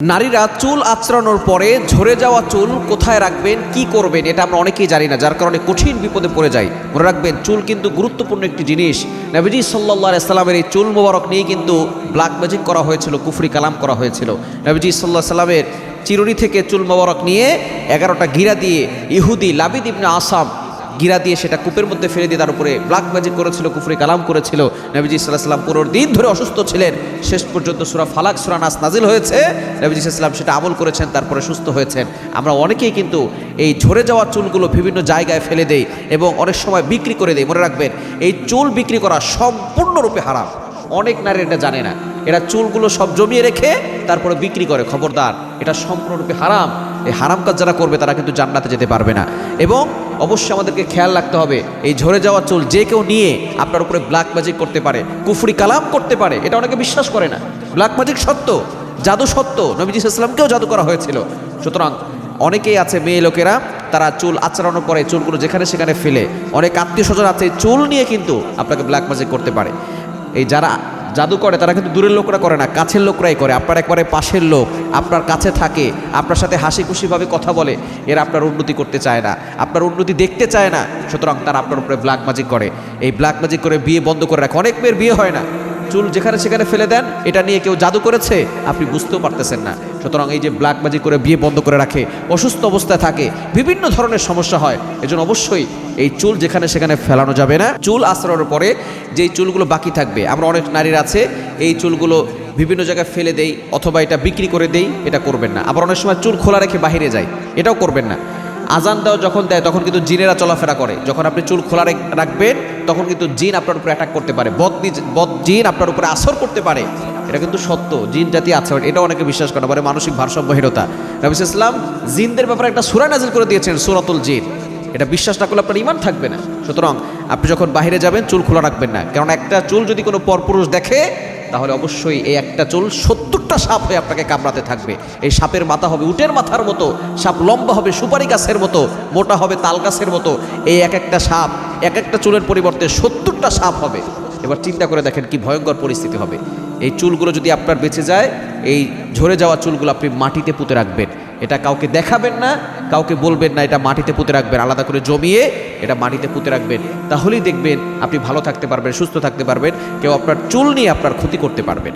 নারীরা চুল আঁচড়ানোর পরে ঝরে যাওয়া চুল কোথায় রাখবেন, কি করবেন, এটা আমরা অনেকেই জানি না, যার কারণে কঠিন বিপদে পড়ে যাই মনে রাখবেন, চুল কিন্তু গুরুত্বপূর্ণ একটি জিনিস। নবীজি সাল্লাহ সাল্লামের এই চুল মোবারক নিয়ে কিন্তু ব্ল্যাক ম্যাজিক করা হয়েছিল, কুফরি কালাম করা হয়েছিল। নবীজি সাল্লাহ সাল্লামের চিরুনি থেকে চুল মোবারক নিয়ে এগারোটা গিরা দিয়ে ইহুদি লাবিদ ইবনে আসাম গিরা দিয়ে সেটা কূপের মধ্যে ফেলে দিয়ে তার উপরে ব্ল্যাক ম্যাজিক করেছিল, কুফরি কালাম করেছিল। নবীজি সাল্লাহ সাল্লাম পনেরো দিন ধরে অসুস্থ ছিলেন। শেষ পর্যন্ত সুরা ফালাক, সুরা নাস নাজিল হয়েছে। নবীজি সাল্লাম সেটা আমল করেছেন, তারপরে সুস্থ হয়েছেন। আমরা অনেকেই কিন্তু এই ঝরে যাওয়া চুলগুলো বিভিন্ন জায়গায় ফেলে দেই এবং অনেক সময় বিক্রি করে দেই। মনে রাখবেন, এই চুল বিক্রি করা সম্পূর্ণরূপে হারাম। অনেক নারী এটা জানে না। এরা চুলগুলো সব জমিয়ে রেখে তারপরে বিক্রি করে, খবরদার। এটা সম্পূর্ণরূপে হারাম। এই হারাম কাজ যারা করবে, তারা কিন্তু জান্নাতে যেতে পারবে না। এবং অবশ্যই আমাদেরকে খেয়াল রাখতে হবে, এই ঝরে যাওয়া চুল যে কেউ নিয়ে আপনার উপরে ব্ল্যাক ম্যাজিক করতে পারে, কুফরি কালাম করতে পারে, এটা অনেকে বিশ্বাস করে না। ব্ল্যাক ম্যাজিক সত্য, জাদু সত্য নবীজি ইসলামকেও জাদু করা হয়েছিল। সুতরাং অনেকেই আছে মেয়ে লোকেরা, তারা চুল আচড়ানোর করে চুলগুলো যেখানে সেখানে ফেলে। অনেক আত্মীয় স্বজন আছে চুল নিয়ে কিন্তু আপনাকে ব্ল্যাক ম্যাজিক করতে পারে। এই যারা জাদু করে, তারা কিন্তু দূরের লোকরা করে না, কাছের লোকরাই করে। আপনার একবারে পাশের লোক, আপনার কাছে থাকে, আপনার সাথে হাসি খুশিভাবে কথা বলে, এরা আপনার উন্নতি করতে চায় না। আপনার উন্নতি দেখতে চায় না, সুতরাং তারা আপনার উপরে ব্ল্যাক ম্যাজিক করে। এই ব্ল্যাক ম্যাজিক করে বিয়ে বন্ধ করে রাখে। অনেক মেয়ের বিয়ে হয় না। চুল যেখানে সেখানে ফেলে দেন, এটা নিয়ে কেউ জাদু করেছে? আপনি বুঝতেও পারতেছেন না। সুতরাং এই যে ব্ল্যাক ম্যাজিক করে বিয়ে বন্ধ করে রাখে, অসুস্থ অবস্থায় থাকে, বিভিন্ন ধরনের সমস্যা হয়, এজন্য অবশ্যই এই চুল যেখানে সেখানে ফেলানো যাবে না। চুল আশ্রয়ের পরে যেই চুলগুলো বাকি থাকবে, আমরা অনেক নারীর আছে, এই চুলগুলো বিভিন্ন জায়গায় ফেলে দেই, অথবা এটা বিক্রি করে দেই, এটা করবেন না। আবার অনেক সময় চুল খোলা রেখে বাইরে যায়, এটাও করবেন না। আজান দেওয়া যখন দেয়, তখন কিন্তু জিনেরা চলাফেরা করে। যখন আপনি চুল খোলা রেখ- রাখবেন, তখন কিন্তু জিন আপনার উপরে অ্যাটাক করতে পারে। বদ বদ জিন আপনার উপরে আসর করতে পারে। এটা কিন্তু সত্য, জিন জাতি আছে এটা অনেকে বিশ্বাস করে বলে মানসিক ভারসাম্যহীনতা। নবী ইসলাম জিনদের ব্যাপারে একটা সুরা নাজিল করে দিয়েছেন, সুরাতুল জিন। এটা বিশ্বাস না করলে আপনার ইমান থাকবে না। সুতরাং আপনি যখন বাইরে যাবেন, চুল খোলা রাখবেন না। কারণ একটা চুল যদি কোনো পরপুরুষ দেখে, তাহলে অবশ্যই এই একটা চুল সত্তরটা সাপ হয়ে আপনাকে কামড়াতে থাকবে। এই সাপের মাথা হবে উটের মাথার মতো, সাপ লম্বা হবে সুপারি গাছের মতো, মোটা হবে তাল গাছের মতো। এই এক একটা সাপ, এক একটা চুলের পরিবর্তে সত্তরটা সাপ হবে। এবার চিন্তা করে দেখেন কি ভয়ঙ্কর পরিস্থিতি হবে। এই চুলগুলো যদি আপনার বেঁচে যায়, এই ঝরে যাওয়া চুলগুলো আপনি মাটিতে পুঁতে রাখবেন। এটা কাউকে দেখাবেন না, কাউকে বলবেন না, এটা মাটিতে পুঁতে রাখবেন। আলাদা করে জমিয়ে এটা মাটিতে পুঁতে রাখবেন। তাহলেই দেখবেন আপনি ভালো থাকতে পারবেন, সুস্থ থাকতে পারবেন, কেউ আপনার চুল নিয়ে আপনার ক্ষতি করতে পারবেন